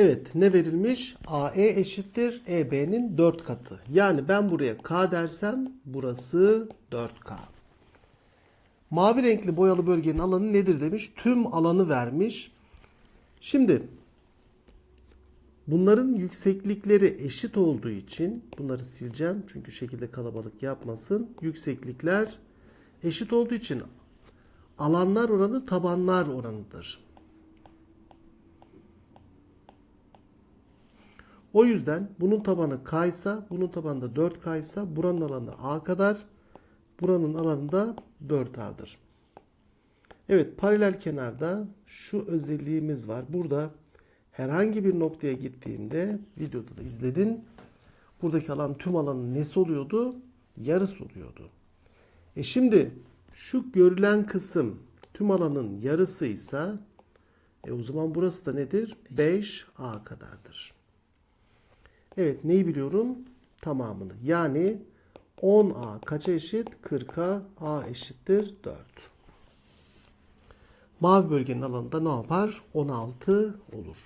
Evet ne verilmiş? AE eşittir EB'nin 4 katı. Yani ben buraya K dersem burası 4K. Mavi renkli boyalı bölgenin alanı nedir demiş. Tüm alanı vermiş. Şimdi bunların yükseklikleri eşit olduğu için bunları sileceğim. Çünkü şekilde kalabalık yapmasın. Yükseklikler eşit olduğu için alanlar oranı tabanlar oranıdır. O yüzden bunun tabanı kaysa, bunun tabanı da 4 kaysa buranın alanı A kadar, buranın alanı da 4A'dır. Evet paralel kenarda şu özelliğimiz var. Burada herhangi bir noktaya gittiğimde videoda da izledin. Buradaki alan tüm alanın nesi oluyordu? Yarısı oluyordu. E şimdi şu görülen kısım tüm alanın yarısıysa e o zaman burası da nedir? 5A kadardır. Evet neyi biliyorum? Tamamını. Yani 10A kaça eşit? 40'a A eşittir 4. Mavi bölgenin alanında ne yapar? 16 olur.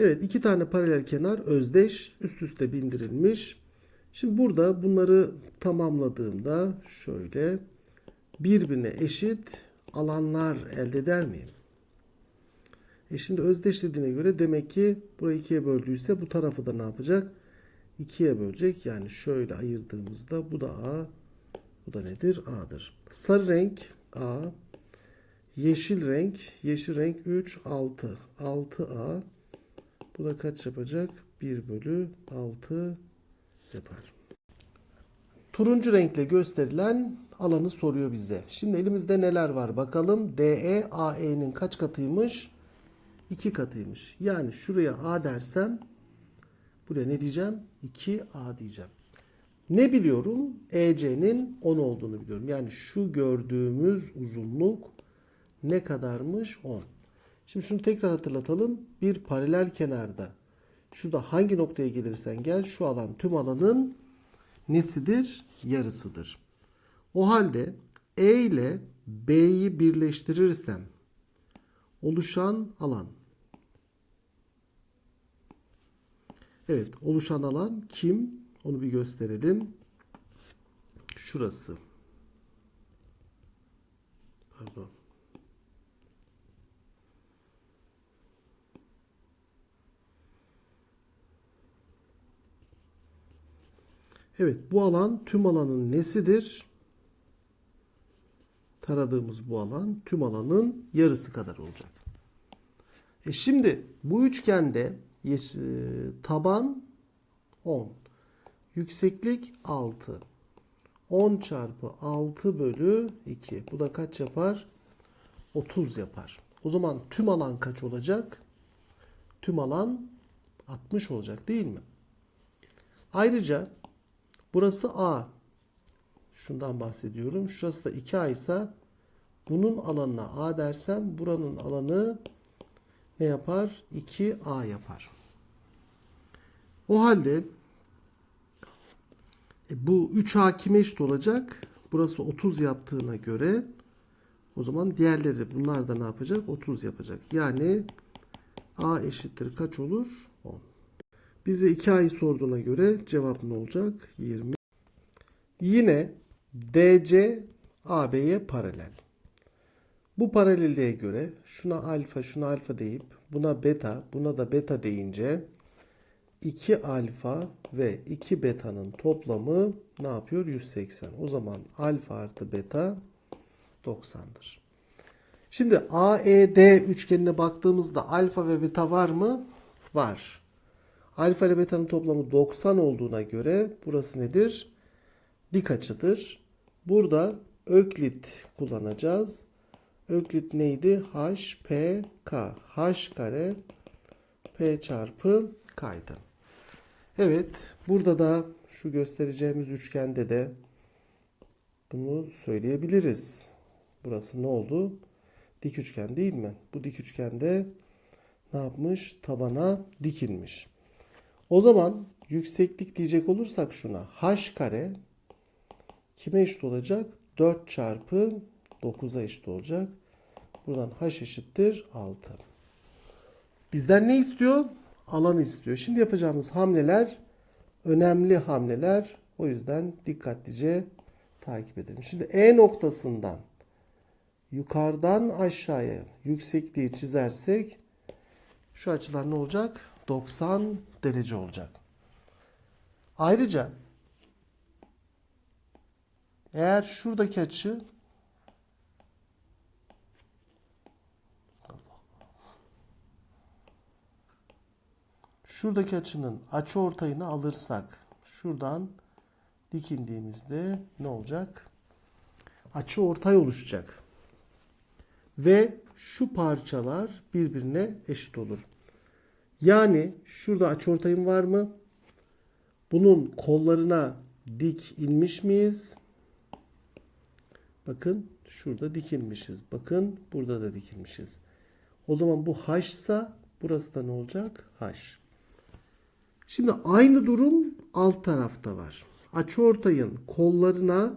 Evet iki tane paralel kenar özdeş üst üste bindirilmiş. Şimdi burada bunları tamamladığımda şöyle birbirine eşit alanlar elde eder miyim? E şimdi özdeş dediğine göre demek ki burayı ikiye böldüyse bu tarafı da ne yapacak? İkiye bölecek. Yani şöyle ayırdığımızda bu da A. Bu da nedir? A'dır. Sarı renk A. Yeşil renk. Yeşil renk 3, 6. 6A. Bu da kaç yapacak? 1 bölü 6 yapar. Turuncu renkle gösterilen alanı soruyor bize. Şimdi elimizde neler var bakalım. DE AE'nin kaç katıymış? 2 katıymış. Yani şuraya A dersem buraya ne diyeceğim? 2A diyeceğim. Ne biliyorum? EC'nin 10 olduğunu biliyorum. Yani şu gördüğümüz uzunluk ne kadarmış? 10. Şimdi şunu tekrar hatırlatalım. Bir paralel kenarda şurada hangi noktaya gelirsen gel şu alan tüm alanın nesidir? Yarısıdır. O halde E ile B'yi birleştirirsem oluşan alan. Evet, oluşan alan kim? Onu bir gösterelim. Şurası. Pardon. Evet, bu alan tüm alanın nesidir? Taradığımız bu alan tüm alanın yarısı kadar olacak. E şimdi bu üçgende e, taban 10. Yükseklik 6. 10 çarpı 6 bölü 2. Bu da kaç yapar? 30 yapar. O zaman tüm alan kaç olacak? Tüm alan 60 olacak değil mi? Ayrıca burası A. Şundan bahsediyorum. Şurası da 2A ise bunun alanına A dersem buranın alanı ne yapar? 2A yapar. O halde e, bu 3A kime eşit olacak? Burası 30 yaptığına göre o zaman diğerleri bunlar da ne yapacak? 30 yapacak. Yani A eşittir kaç olur? 10. Bize 2A'yı sorduğuna göre cevap ne olacak? 20. Yine DC AB'ye paralel. Bu paralelliğe göre şuna alfa, şuna alfa deyip buna beta, buna da beta deyince 2 alfa ve 2 beta'nın toplamı ne yapıyor? 180. O zaman alfa artı beta 90'dır. Şimdi AED üçgenine baktığımızda alfa ve beta var mı? Var. Alfa ile beta'nın toplamı 90 olduğuna göre burası nedir? Dik açıdır. Burada öklit kullanacağız. Öklit neydi? H, P, K. H kare P çarpı K'ydı. Evet. Burada da şu göstereceğimiz üçgende de bunu söyleyebiliriz. Burası ne oldu? Dik üçgen değil mi? Bu dik üçgende ne yapmış? Tabana dikilmiş. O zaman yükseklik diyecek olursak şuna h kare kime eşit olacak? 4 çarpı 9'a eşit olacak. Buradan h eşittir 6. Bizden ne istiyor? Alanı istiyor. Şimdi yapacağımız hamleler önemli hamleler. O yüzden dikkatlice takip edelim. Şimdi E noktasından yukarıdan aşağıya yüksekliği çizersek şu açılar ne olacak? 90 derece olacak. Ayrıca eğer şuradaki açı şuradaki açının açı ortayını alırsak şuradan dik indiğimizde ne olacak? Açı ortay oluşacak. Ve şu parçalar birbirine eşit olur. Yani şurada açıortayım var mı? Bunun kollarına dik inmiş miyiz? Bakın şurada dikilmişiz. Bakın burada da dikilmişiz. O zaman bu h ise burası da ne olacak? H. Şimdi aynı durum alt tarafta var. Açıortayın kollarına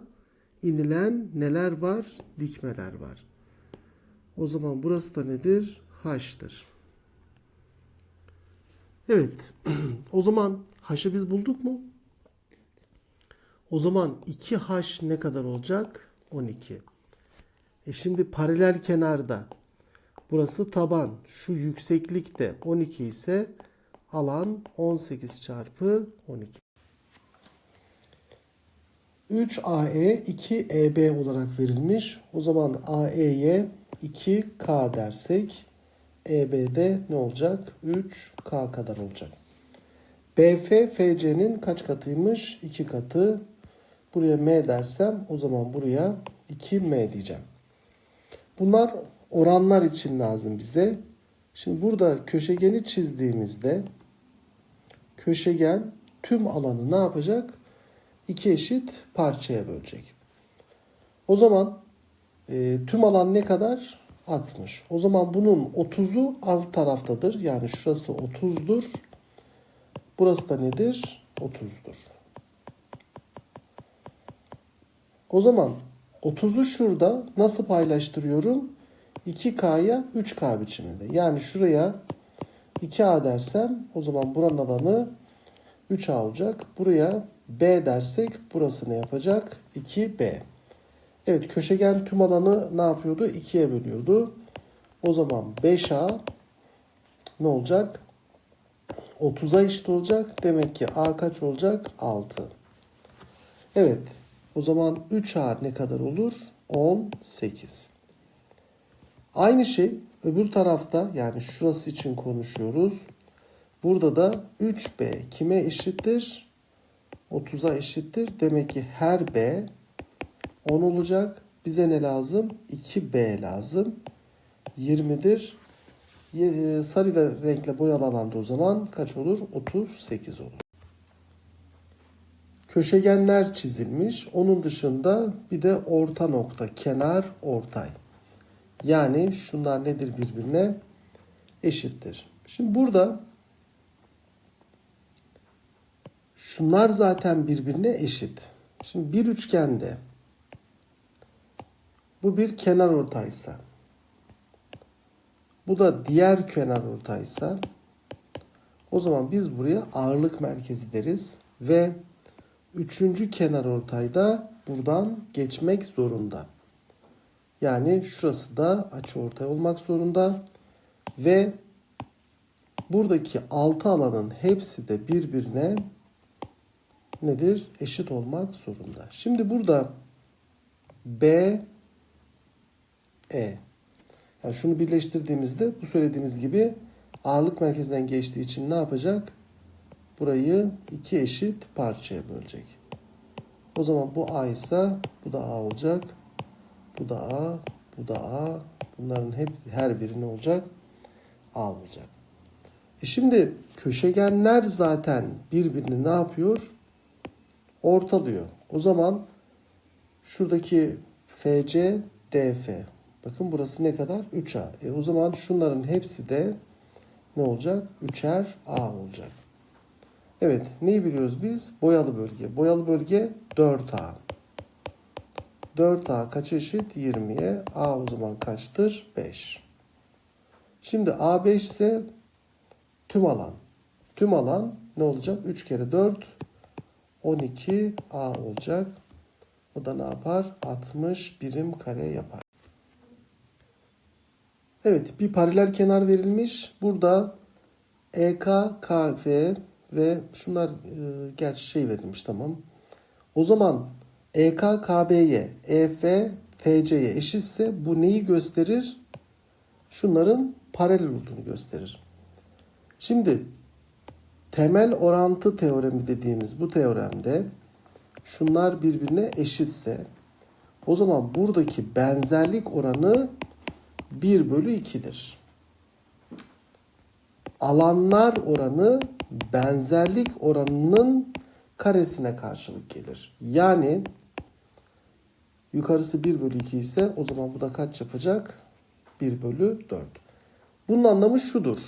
inilen neler var? Dikmeler var. O zaman burası da nedir? H'tır. Evet. o zaman h'ı biz bulduk mu? O zaman 2h ne kadar olacak? 12. E şimdi paralel kenarda burası taban. Şu yükseklik de 12 ise alan 18 çarpı 12. 3AE 2EB olarak verilmiş. O zaman AE'ye 2K dersek EB'de ne olacak? 3K kadar olacak. BF FC'nin kaç katıymış? 2 katı. Buraya M dersem o zaman buraya 2M diyeceğim. Bunlar oranlar için lazım bize. Şimdi burada köşegeni çizdiğimizde köşegen tüm alanı ne yapacak? İki eşit parçaya bölecek. O zaman e, tüm alan ne kadar? 60. O zaman bunun 30'u alt taraftadır. Yani şurası 30'dur. Burası da nedir? 30'dur. O zaman 30'u şurada nasıl paylaştırıyorum? 2K'ya 3K biçiminde. Yani şuraya 2A dersem o zaman buranın alanı 3A olacak. Buraya B dersek burası ne yapacak? 2B. Evet köşegen tüm alanı ne yapıyordu? 2'ye bölüyordu. O zaman 5A ne olacak? 30'a eşit olacak. Demek ki A kaç olacak? 6. Evet. O zaman 3A ne kadar olur? 18. Aynı şey öbür tarafta yani şurası için konuşuyoruz. Burada da 3B kime eşittir? 30'a eşittir. Demek ki her B 10 olacak. Bize ne lazım? 2B lazım. 20'dir. Ye- Sarıyla renkle boyalı alanda o zaman kaç olur? 38 olur. Köşegenler çizilmiş. Onun dışında bir de orta nokta, kenar, ortay. Yani şunlar nedir birbirine? Eşittir. Şimdi burada şunlar zaten birbirine eşit. Şimdi bir üçgende bu bir kenar ortaysa bu da diğer kenar ortaysa o zaman biz buraya ağırlık merkezi deriz ve üçüncü kenar ortayda buradan geçmek zorunda. Yani şurası da açı ortay olmak zorunda ve buradaki altı alanın hepsi de birbirine nedir? Eşit olmak zorunda. Şimdi burada B E yani şunu birleştirdiğimizde bu söylediğimiz gibi ağırlık merkezinden geçtiği için ne yapacak? Burayı iki eşit parçaya bölecek. O zaman bu A ise bu da A olacak. Bu da A, bu da A. Bunların hep her biri ne olacak? A olacak. E şimdi köşegenler zaten birbirini ne yapıyor? Ortalıyor. O zaman şuradaki FC, DF. Bakın burası ne kadar? 3A. E o zaman şunların hepsi de ne olacak? 3'er A olacak. Evet. Neyi biliyoruz biz? Boyalı bölge. Boyalı bölge 4A. 4A kaç eşit? 20'ye. A o zaman kaçtır? 5. Şimdi A 5 ise tüm alan. Tüm alan ne olacak? 3 kere 4 12A olacak. O da ne yapar? 60 birim kare yapar. Evet bir paralel kenar verilmiş. Burada EK, KF ve şunlar e, gerçi şey verilmiş tamam. O zaman EK KB'ye, EF FC'ye eşitse bu neyi gösterir? Şunların paralel olduğunu gösterir. Şimdi temel orantı teoremi dediğimiz bu teoremde şunlar birbirine eşitse o zaman buradaki benzerlik oranı 1 bölü 2'dir. Alanlar oranı benzerlik oranının karesine karşılık gelir. Yani yukarısı 1 bölü 2 ise o zaman bu da kaç yapacak? 1 bölü 4. Bunun anlamı şudur.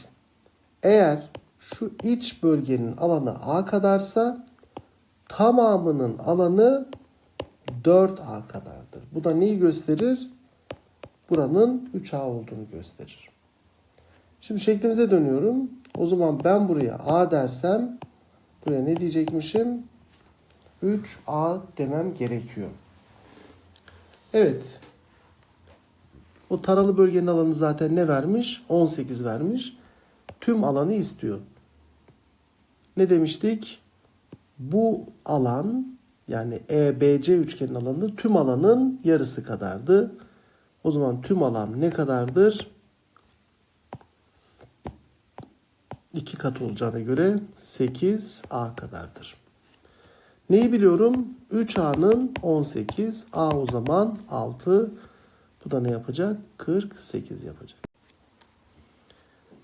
Eğer şu iç bölgenin alanı A kadarsa tamamının alanı 4A kadardır. Bu da neyi gösterir? Buranın 3A olduğunu gösterir. Şimdi şeklimize dönüyorum. O zaman ben buraya A dersem buraya ne diyecekmişim? 3A demem gerekiyor. Evet. O taralı bölgenin alanı zaten ne vermiş? 18 vermiş. Tüm alanı istiyor. Ne demiştik? Bu alan yani EBC üçgenin alanı tüm alanın yarısı kadardı. O zaman tüm alan ne kadardır? 2 kat olacağına göre 8A kadardır. Neyi biliyorum? 3A'nın 18. A o zaman 6. Bu da ne yapacak? 48 yapacak.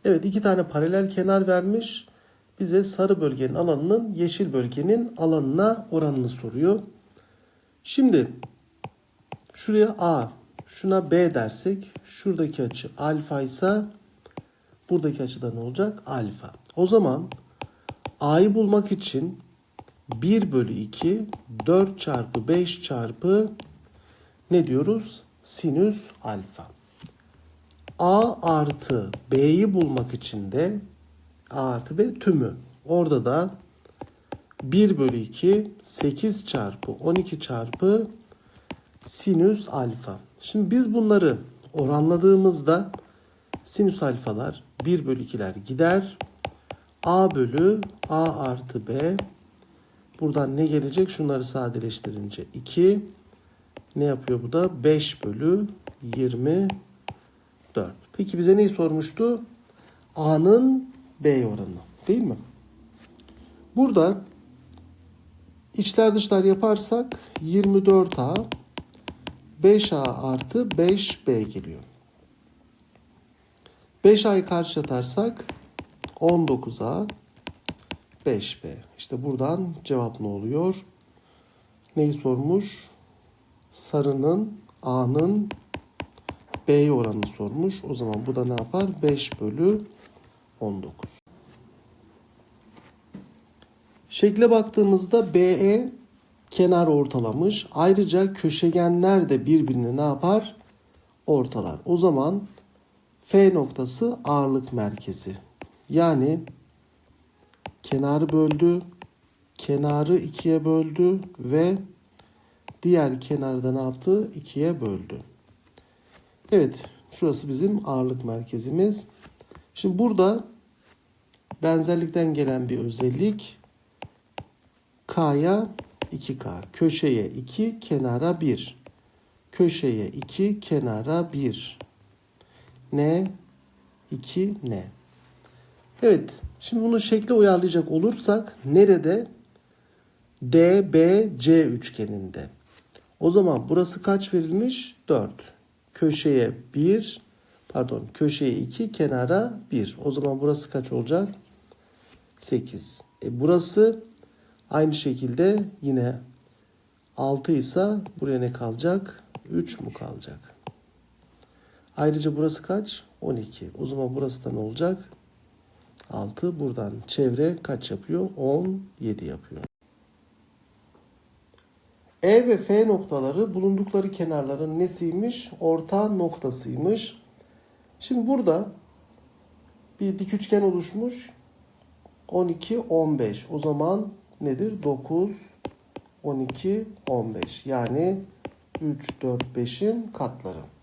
Evet iki tane paralel kenar vermiş. Bize sarı bölgenin alanının yeşil bölgenin alanına oranını soruyor. Şimdi şuraya A, şuna B dersek şuradaki açı alfa ise buradaki açıda ne olacak? Alfa. O zaman A'yı bulmak için 1 bölü 2 4 çarpı 5 çarpı ne diyoruz? Sinüs alfa. A artı B'yi bulmak için de A artı B tümü. Orada da 1 bölü 2 8 çarpı 12 çarpı sinüs alfa. Şimdi biz bunları oranladığımızda sinüs alfalar 1 bölü 2'ler gider. A bölü A artı B. Buradan ne gelecek? Şunları sadeleştirince 2. Ne yapıyor bu da? 5 bölü 24. Peki bize neyi sormuştu? A'nın B oranı. Değil mi? Burada içler dışlar yaparsak 24A 5A artı 5B geliyor. 5A'yı karşılatarsak 19A 5B. İşte buradan cevap ne oluyor? Neyi sormuş? Sarının A'nın B'ye oranını sormuş. O zaman bu da ne yapar? 5 bölü 19. Şekle baktığımızda BE kenar ortalamış. Ayrıca köşegenler de birbirini ne yapar? Ortalar. O zaman F noktası ağırlık merkezi. Yani kenarı böldü, kenarı ikiye böldü ve diğer kenarda ne yaptı? İkiye böldü. Evet, şurası bizim ağırlık merkezimiz. Şimdi burada benzerlikten gelen bir özellik K'ya 2K, köşeye 2, kenara 1. Köşeye 2, kenara 1. N 2 N. Evet, şimdi bunu şekle uyarlayacak olursak nerede? DBC üçgeninde. O zaman burası kaç verilmiş? 4. Köşeye 1, pardon köşeye 2, kenara 1. O zaman burası kaç olacak? 8. E burası aynı şekilde yine 6 ise buraya ne kalacak? 3 mu kalacak? Ayrıca burası kaç? 12. O zaman burası da ne olacak? 6. Buradan çevre kaç yapıyor? 17 yapıyor. E ve F noktaları bulundukları kenarların nesiymiş? Orta noktasıymış. Şimdi burada bir dik üçgen oluşmuş. 12, 15. O zaman nedir? 9, 12, 15. Yani 3, 4, 5'in katları.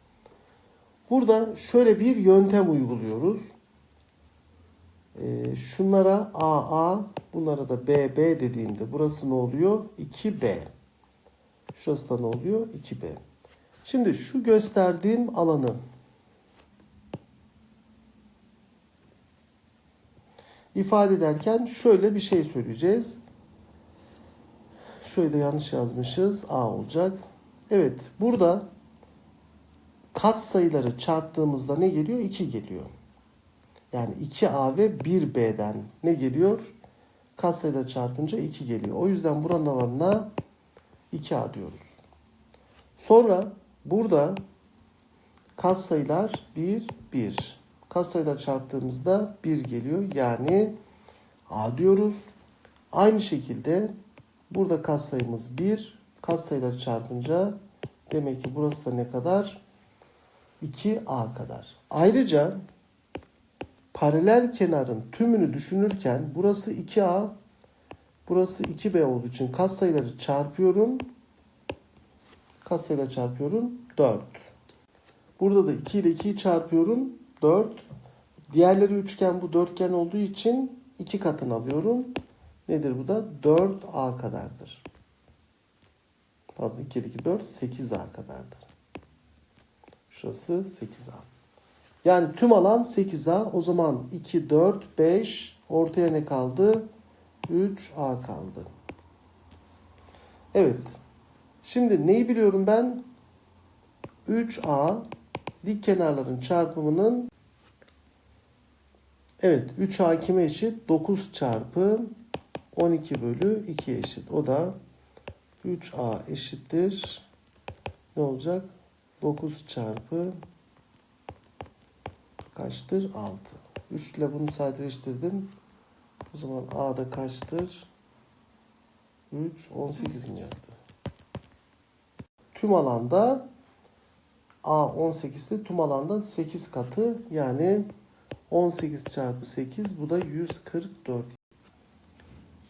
Burada şöyle bir yöntem uyguluyoruz. Ee, şunlara AA, bunlara da BB dediğimde burası ne oluyor? 2B. Şurası da ne oluyor? 2B. Şimdi şu gösterdiğim alanı ifade ederken şöyle bir şey söyleyeceğiz. Şurayı da yanlış yazmışız. A olacak. Evet burada kat sayıları çarptığımızda ne geliyor? 2 geliyor. Yani 2A ve 1B'den ne geliyor? Kat sayıları çarpınca 2 geliyor. O yüzden buranın alanına 2A diyoruz. Sonra burada kat sayılar 1, 1. Kat sayılar çarptığımızda 1 geliyor. Yani A diyoruz. Aynı şekilde burada kat sayımız 1. Kat sayıları çarpınca demek ki burası da ne kadar? 2A kadar. Ayrıca paralel kenarın tümünü düşünürken burası 2A, burası 2B olduğu için katsayıları çarpıyorum. Katsayıları çarpıyorum 4. Burada da 2 ile 2'yi çarpıyorum 4. Diğerleri üçgen bu dörtgen olduğu için 2 katını alıyorum. Nedir bu da? 4A kadardır. Pardon 2 ile 2 4 8A kadardır. Şurası 8A. Yani tüm alan 8A. O zaman 2, 4, 5 ortaya ne kaldı? 3A kaldı. Evet. Şimdi neyi biliyorum ben? 3A dik kenarların çarpımının Evet 3A kime eşit? 9 çarpı 12 bölü 2 eşit. O da 3A eşittir. Ne olacak? 9 çarpı kaçtır? 6. 3 ile bunu sadeleştirdim. O zaman A da kaçtır? 3, 18 mi yazdı? Tüm alanda A 18'de tüm alandan 8 katı yani 18 çarpı 8 bu da 144.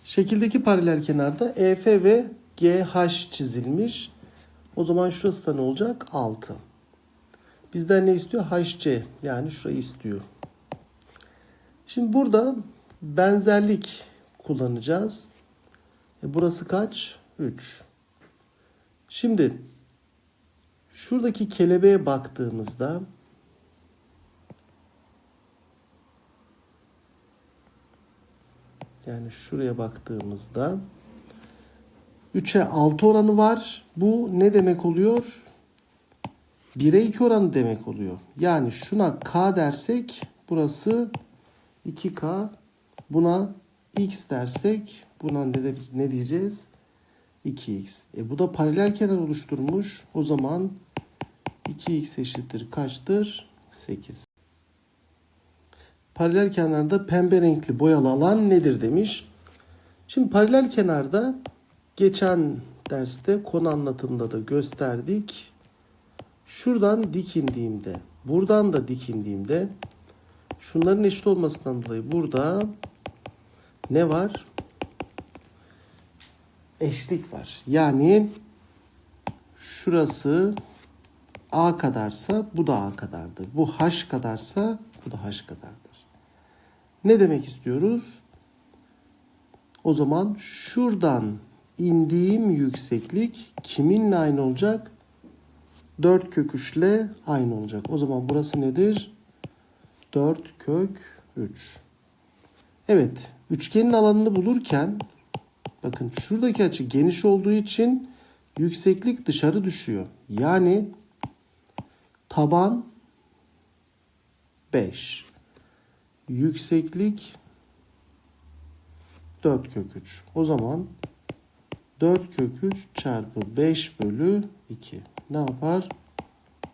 Şekildeki paralel kenarda EF ve GH çizilmiş. O zaman şurası da ne olacak? 6. Bizden ne istiyor? HC yani şurayı istiyor. Şimdi burada benzerlik kullanacağız. E burası kaç? 3. Şimdi şuradaki kelebeğe baktığımızda yani şuraya baktığımızda 3'e 6 oranı var. Bu ne demek oluyor? 1'e 2 oranı demek oluyor. Yani şuna k dersek burası 2k. Buna x dersek buna ne, de, ne diyeceğiz? 2x. E bu da paralel kenar oluşturmuş. O zaman 2x eşittir kaçtır? 8. Paralel kenarda pembe renkli boyalı alan nedir demiş. Şimdi paralel kenarda geçen derste konu anlatımında da gösterdik. Şuradan dik indiğimde, buradan da dik indiğimde şunların eşit olmasından dolayı burada ne var? Eşlik var. Yani şurası A kadarsa bu da A kadardır. Bu H kadarsa bu da H kadardır. Ne demek istiyoruz? O zaman şuradan indiğim yükseklik kiminle aynı olacak? 4 kök 3 ile aynı olacak. O zaman burası nedir? 4 kök 3. Evet, üçgenin alanını bulurken bakın şuradaki açı geniş olduğu için yükseklik dışarı düşüyor. Yani taban 5. Yükseklik 4 kök 3. O zaman 4 kök 3 çarpı 5 bölü 2 ne yapar?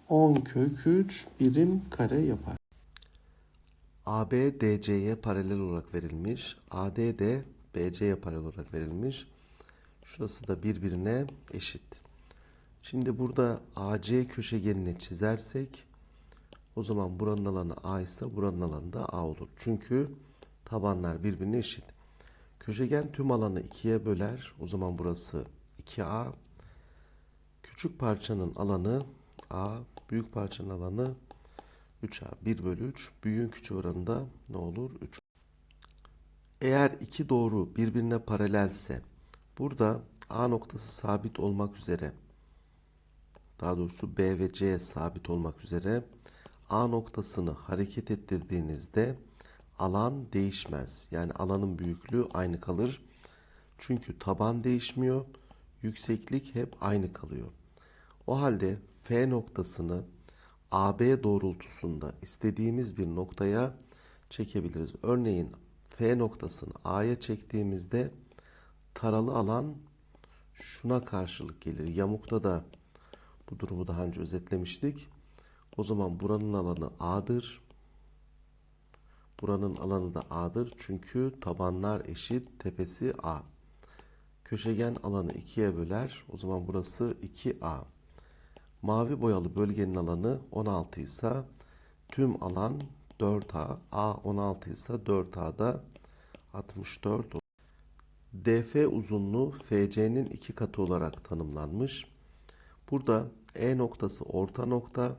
10 kök 3 birim kare yapar. AB DC'ye paralel olarak verilmiş. AD de BC'ye paralel olarak verilmiş. Şurası da birbirine eşit. Şimdi burada AC köşegenini çizersek o zaman buranın alanı A ise buranın alanı da A olur. Çünkü tabanlar birbirine eşit. Köşegen tüm alanı 2'ye böler. O zaman burası 2A. Küçük parçanın alanı A. Büyük parçanın alanı 3A. 1 bölü 3. Büyüğün küçüğü oranında ne olur? 3. Eğer iki doğru birbirine paralelse burada A noktası sabit olmak üzere daha doğrusu B ve C sabit olmak üzere A noktasını hareket ettirdiğinizde alan değişmez. Yani alanın büyüklüğü aynı kalır. Çünkü taban değişmiyor. Yükseklik hep aynı kalıyor. O halde F noktasını AB doğrultusunda istediğimiz bir noktaya çekebiliriz. Örneğin F noktasını A'ya çektiğimizde taralı alan şuna karşılık gelir. Yamukta da bu durumu daha önce özetlemiştik. O zaman buranın alanı A'dır. Buranın alanı da A'dır. Çünkü tabanlar eşit, tepesi A. Köşegen alanı 2'ye böler. O zaman burası 2A. Mavi boyalı bölgenin alanı 16 ise tüm alan 4A. A 16 ise 4A'da 64 olur. DF uzunluğu FC'nin iki katı olarak tanımlanmış. Burada E noktası orta nokta.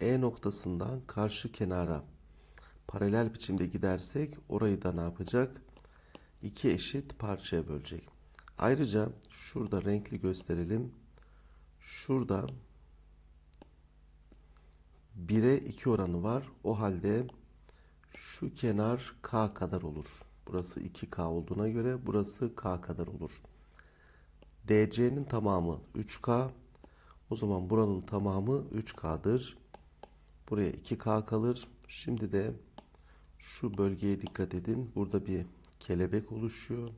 E noktasından karşı kenara paralel biçimde gidersek orayı da ne yapacak? İki eşit parçaya bölecek. Ayrıca şurada renkli gösterelim. Şurada 1'e 2 oranı var. O halde şu kenar K kadar olur. Burası 2K olduğuna göre burası K kadar olur. DC'nin tamamı 3K. O zaman buranın tamamı 3K'dır. Buraya 2K kalır. Şimdi de şu bölgeye dikkat edin. Burada bir kelebek oluşuyor.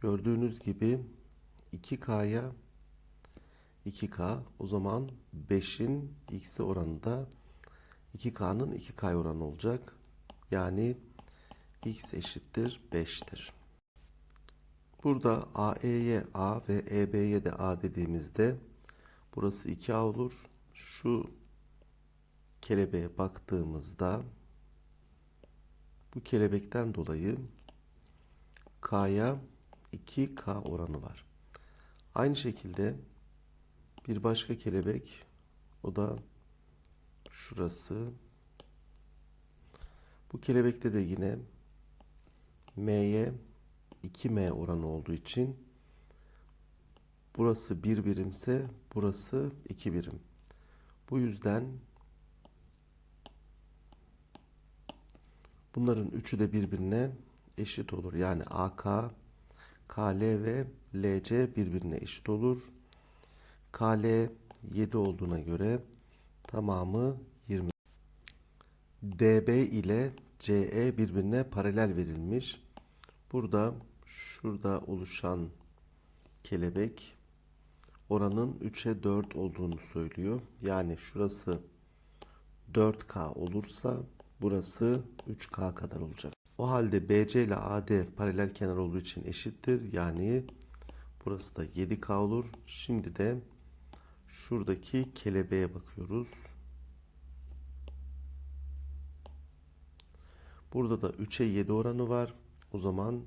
Gördüğünüz gibi 2K'ya 2K o zaman 5'in x'i oranı da 2K'nın 2K oranı olacak. Yani x eşittir 5'tir. Burada AE'ye A ve EB'ye de A dediğimizde burası 2A olur. Şu kelebeğe baktığımızda bu kelebekten dolayı K'ya 2K oranı var. Aynı şekilde bir başka kelebek o da şurası. Bu kelebekte de yine M'ye 2M oranı olduğu için burası 1 birimse burası 2 birim. Bu yüzden bunların üçü de birbirine eşit olur. Yani AK, KL ve LC birbirine eşit olur. KL 7 olduğuna göre tamamı 20. DB ile CE birbirine paralel verilmiş. Burada şurada oluşan kelebek oranın 3'e 4 olduğunu söylüyor. Yani şurası 4K olursa burası 3K kadar olacak. O halde BC ile AD paralel kenar olduğu için eşittir. Yani burası da 7K olur. Şimdi de şuradaki kelebeğe bakıyoruz. Burada da 3'e 7 oranı var. O zaman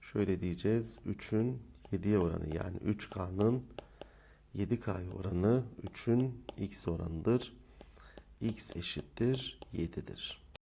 şöyle diyeceğiz. 3'ün 7'ye oranı yani 3K'nın 7K oranı 3'ün X oranıdır. X eşittir 7'dir.